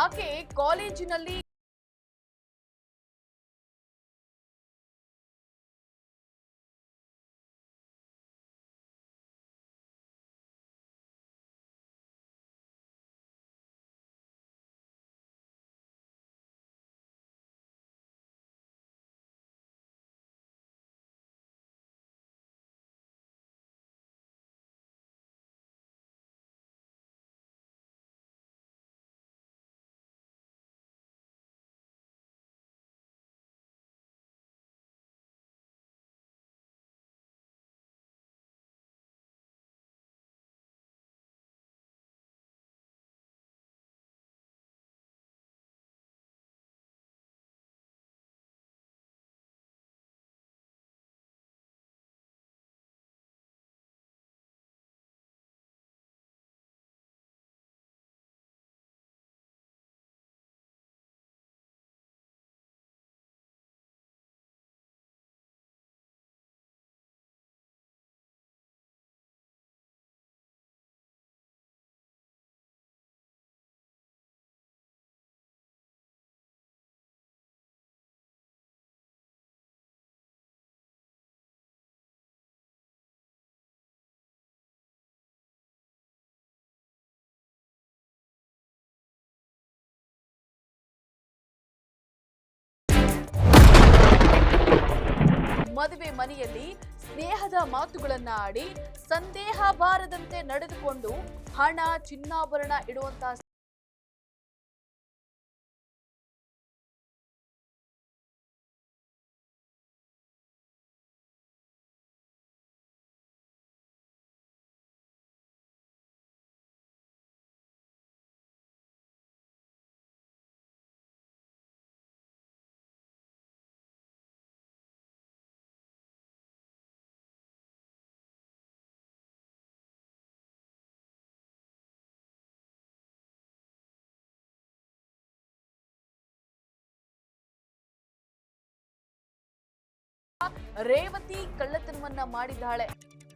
ಆಕೆ ಕಾಲೇಜಿನಲ್ಲಿ ಮದುವೆ ಮನೆಯಲ್ಲಿ ಸ್ನೇಹದ ಮಾತುಗಳನ್ನ ಆಡಿ ಸಂದೇಹ ಬಾರದಂತೆ ನಡೆದುಕೊಂಡು ಹಣ ಚಿನ್ನಾಭರಣ ಇಡುವಂತಹ ರೇವತಿ ಕಳ್ಳತನವನ್ನ ಮಾಡಿದ್ದಾಳೆ.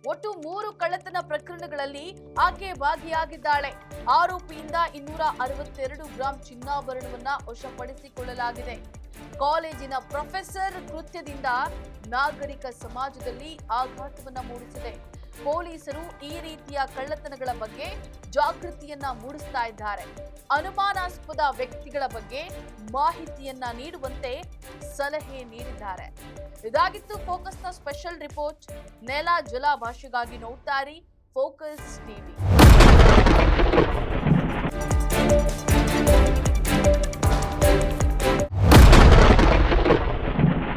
ಒಟ್ಟು ಮೂರು ಕಳ್ಳತನ ಪ್ರಕರಣಗಳಲ್ಲಿ ಆಕೆ ಭಾಗಿಯಾಗಿದ್ದಾಳೆ. ಆರೋಪಿಯಿಂದ ಇನ್ನೂರ ಅರವತ್ತೆರಡು ಗ್ರಾಂ ಚಿನ್ನಾಭರಣವನ್ನ ವಶಪಡಿಸಿಕೊಳ್ಳಲಾಗಿದೆ. ಕಾಲೇಜಿನ ಪ್ರೊಫೆಸರ್ ಕೃತ್ಯದಿಂದ ನಾಗರಿಕ ಸಮಾಜದಲ್ಲಿ ಆಘಾತವನ್ನ ಮೂಡಿಸಿದೆ. ಪೊಲೀಸರು ಈ ರೀತಿಯ ಕಳ್ಳತನಗಳ ಬಗ್ಗೆ ಜಾಗೃತಿಯನ್ನ ಮೂಡಿಸ್ತಾ ಇದ್ದಾರೆ. ಅನುಮಾನಾಸ್ಪದ ವ್ಯಕ್ತಿಗಳ ಬಗ್ಗೆ ಮಾಹಿತಿಯನ್ನ ನೀಡುವಂತೆ ಸಲಹೆ ನೀಡಿದ್ದಾರೆ. ಇದಾಗಿತ್ತು ಫೋಕಸ್ನ ಸ್ಪೆಷಲ್ ರಿಪೋರ್ಟ್. ನೆಲ ಜಲ ಭಾಷೆಗಾಗಿ ಫೋಕಸ್ ಟಿವಿ.